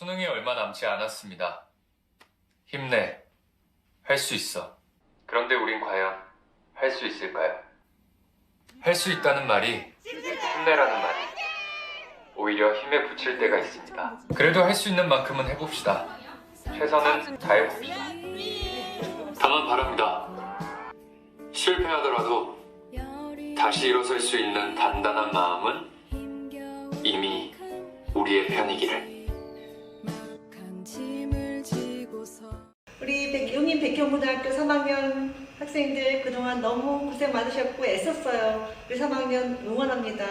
수능이 얼마 남지 않았습니다. 힘내. 할 수 있어. 그런데 우린 과연 할 수 있을까요? 할 수 있다는 말이 힘내라는 말이 오히려 힘에 붙일 때가 있습니다. 그래도 할 수 있는 만큼은 해봅시다. 최선은 다해봅시다. 다만 바랍니다. 실패하더라도 다시 일어설 수 있는 단단한 마음은 이미 우리의 편이기를. 백현고등학교 3학년 학생들 그동안 너무 고생 많으셨고 애썼어요. 우리 3학년 응원합니다.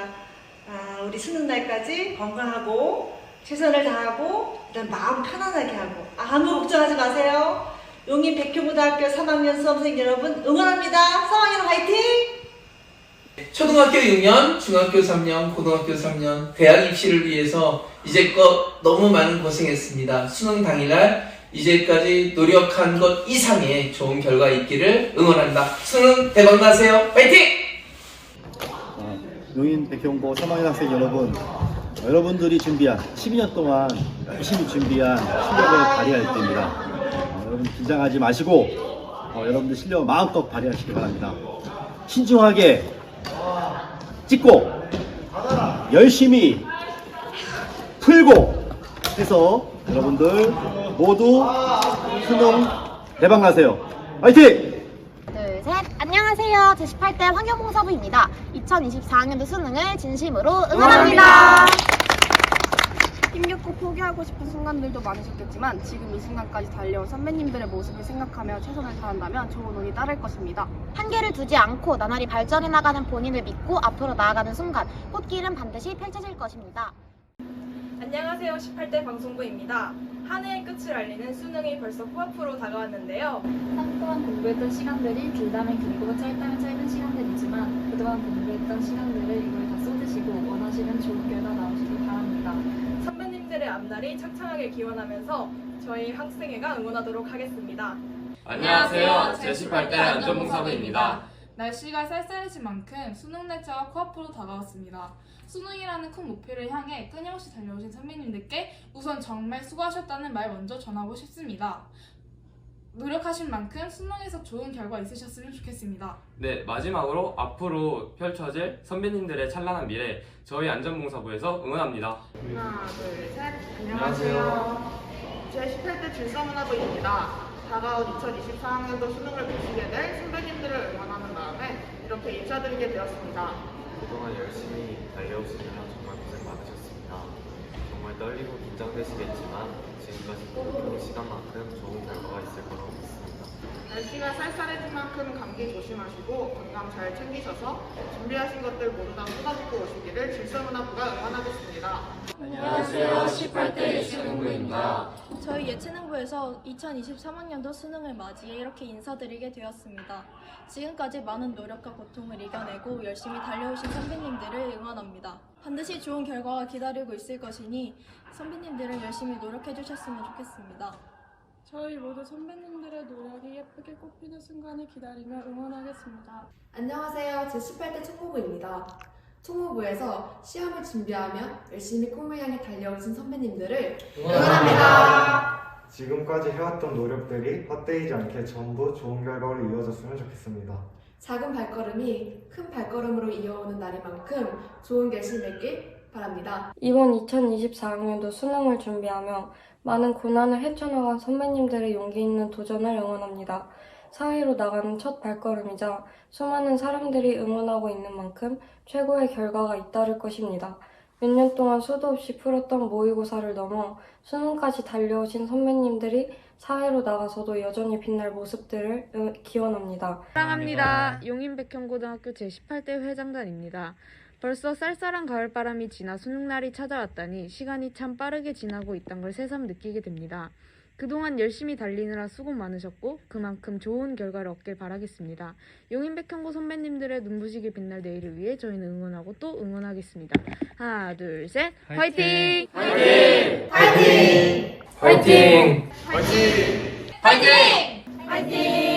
아, 우리 수능 날까지 건강하고 최선을 다하고 일단 마음 편안하게 하고 아무 걱정하지 마세요. 용인 백현고등학교 3학년 수험생 여러분 응원합니다. 3학년 화이팅! 초등학교 6년, 중학교 3년, 고등학교 3년, 대학 입시를 위해서 이제껏 너무 많은 고생했습니다. 수능 당일날 이제까지 노력한 것 이상의 좋은 결과 있기를 응원합니다. 수능 대박 나세요. 파이팅! 어, 용인 백현고 3학년 학생 여러분, 여러분들이 준비한 12년 동안 열심히 준비한 실력을 발휘할 때입니다. 어, 여러분 긴장하지 마시고 어, 여러분들 실력 마음껏 발휘하시기 바랍니다. 신중하게 찍고 열심히 풀고 해서 여러분들 모두 수능 대박 나세요. 화이팅! 둘, 셋. 안녕하세요. 제18대 환경봉사부입니다. 2024학년도 수능을 진심으로 응원합니다. 힘겹고 포기하고 싶은 순간들도 많으셨겠지만 지금 이 순간까지 달려온 선배님들의 모습을 생각하며 최선을 다한다면 좋은 운이 따를 것입니다. 한계를 두지 않고 나날이 발전해 나가는 본인을 믿고 앞으로 나아가는 순간 꽃길은 반드시 펼쳐질 것입니다. 안녕하세요. 18대 방송부입니다. 한 해의 끝을 알리는 수능이 벌써 코앞으로 다가왔는데요. 한동안 공부했던 시간들이 길다면 길고 짧다면 짧은 시간들이지만 그동안 공부했던 시간들을 이걸 다 쏟으시고 원하시는 좋은 결과 나오시길 바랍니다. 선배님들의 앞날이 창창하게 기원하면서 저희 학생회가 응원하도록 하겠습니다. 안녕하세요. 제18대 안전봉사부입니다. 날씨가 쌀쌀해진 만큼 수능 날짜가 코앞으로 다가왔습니다. 수능이라는 큰 목표를 향해 끊임없이 달려오신 선배님들께 우선 정말 수고하셨다는 말 먼저 전하고 싶습니다. 노력하신 만큼 수능에서 좋은 결과 있으셨으면 좋겠습니다. 네, 마지막으로 앞으로 펼쳐질 선배님들의 찬란한 미래 저희 안전봉사부에서 응원합니다. 하나, 둘, 셋. 안녕하세요. 제18대 질서문화부입니다. 다가온 2024학년도 수능을 보시게 될 선배님들을 응원하는 마음에 이렇게 인사드리게 되었습니다. 그동안 열심히 달려오시느라 정말 고생 많으셨습니다. 정말 떨리고 긴장되시겠지만 지금까지 노력해온 시간만큼 좋은 결과가 있을 거라고 믿습니다. 날씨가 쌀쌀해진 만큼 감기 조심하시고 건강 잘 챙기셔서 준비하신 것들 모두 다 쏟아붓고 오시기를 질서문화부가 응원하겠습니다. 안녕하세요. 18대 수능부입니다. 저희 예체능부에서 2023학년도 수능을 맞이해 이렇게 인사드리게 되었습니다. 지금까지 많은 노력과 고통을 이겨내고 열심히 달려오신 선배님들을 응원합니다. 반드시 좋은 결과가 기다리고 있을 것이니 선배님들은 열심히 노력해 주셨으면 좋겠습니다. 저희 모두 선배님들의 노력이 예쁘게 꽃피는 순간을 기다리며 응원하겠습니다. 안녕하세요. 제18대 총무부입니다. 총무부에서 시험을 준비하며 열심히 꿈을 향해 달려오신 선배님들을 응원합니다. 지금까지 해왔던 노력들이 헛되이지 않게 전부 좋은 결과로 이어졌으면 좋겠습니다. 작은 발걸음이 큰 발걸음으로 이어오는 날이만큼 좋은 결심 맺길 바랍니다. 이번 2024학년도 수능을 준비하며 많은 고난을 헤쳐나간 선배님들의 용기 있는 도전을 응원합니다. 사회로 나가는 첫 발걸음이자 수많은 사람들이 응원하고 있는 만큼 최고의 결과가 잇따를 것입니다. 몇 년 동안 수도 없이 풀었던 모의고사를 넘어 수능까지 달려오신 선배님들이 사회로 나가서도 여전히 빛날 모습들을 응- 기원합니다. 사랑합니다. 용인백현고등학교 제18대 회장단입니다. 벌써 쌀쌀한 가을바람이 지나 수능날이 찾아왔다니 시간이 참 빠르게 지나고 있단 걸 새삼 느끼게 됩니다. 그동안 열심히 달리느라 수고 많으셨고 그만큼 좋은 결과를 얻길 바라겠습니다. 용인 백현고 선배님들의 눈부시게 빛날 내일을 위해 저희는 응원하고 또 응원하겠습니다. 하나, 둘, 셋, 화이팅! 파이팅! 화이팅! 화이팅!